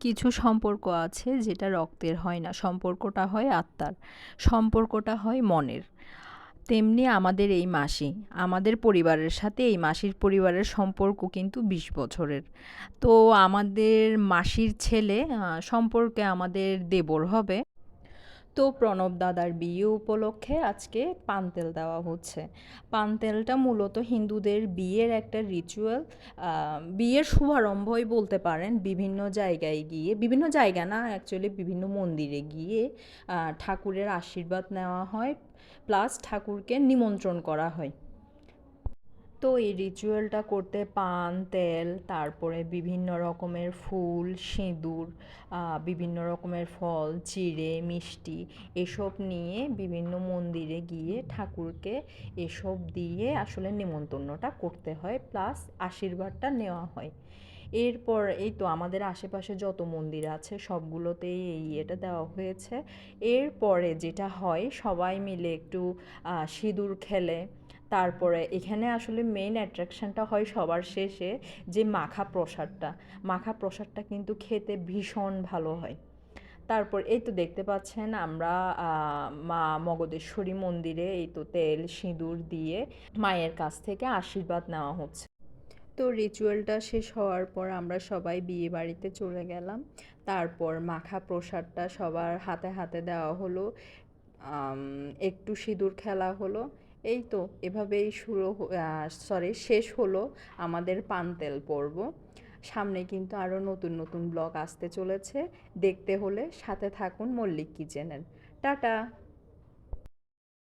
কিছু সম্পর্ক আছে যেটা রক্তের হয় না। সম্পর্কটা হয় আত্মার, সম্পর্কটা হয় মনের। তেমনি আমাদের এই মাসি, আমাদের পরিবারের সাথে এই মাসির পরিবারের সম্পর্ক কিন্তু বিশ বছরের। তো আমাদের মাসির ছেলে সম্পর্কে আমাদের দেবর হবে। তো প্রণব দাদার বিয়ে উপলক্ষে আজকে পানতেল দেওয়া হচ্ছে। পানতেলটা মূলত হিন্দুদের বিয়ের একটা রিচুয়াল বিয়ের শুভারম্ভই বলতে পারেন বিভিন্ন জায়গায় গিয়ে, বিভিন্ন জায়গা না অ্যাকচুয়ালি বিভিন্ন মন্দিরে গিয়ে ঠাকুরের আশীর্বাদ নেওয়া হয় প্লাস ঠাকুরকে নিমন্ত্রণ করা হয়। তো এই রিচুয়ালটা করতে পান, তেল, তারপরে বিভিন্ন রকমের ফুল, সিঁদুর বিভিন্ন রকমের ফল চিড়ে মিষ্টি এসব নিয়ে বিভিন্ন মন্দিরে গিয়ে ঠাকুরকে এসব দিয়ে আসলে নিমন্ত্রণটা করতে হয় প্লাস আশীর্বাদটা নেওয়া হয়। এরপর এই তো আমাদের আশেপাশে যত মন্দির আছে, সবগুলোতেই এই ইয়েটা দেওয়া হয়েছে। এরপরে যেটা হয়, সবাই মিলে একটু সিঁদুর খেলে। তারপরে এখানে আসলে মেইন অ্যাট্রাকশনটা হয় সবার শেষে যে মাখা প্রসাদটা। মাখা প্রসাদটা কিন্তু খেতে ভীষণ ভালো হয়। তারপর এই তো দেখতে পাচ্ছেন আমরা মা মগদেশ্বরী মন্দিরে এই তো তেল, সিঁদুর দিয়ে মায়ের কাছ থেকে আশীর্বাদ নেওয়া হচ্ছে। তো রিচুয়ালটা শেষ হওয়ার পর আমরা সবাই বিয়ে বাড়িতে চলে গেলাম। তারপর মাখা প্রসাদটা সবার হাতে হাতে দেওয়া হলো। একটু সিঁদুর খেলা হলো। এই তো এভাবেই শুরু সরি শেষ হলো আমাদের পান্তেল পর্ব। সামনে কিন্তু আরও নতুন নতুন ব্লগ আসতে চলেছে। দেখতে হলে সাথে থাকুন মল্লিক কিচেনের। টাটা!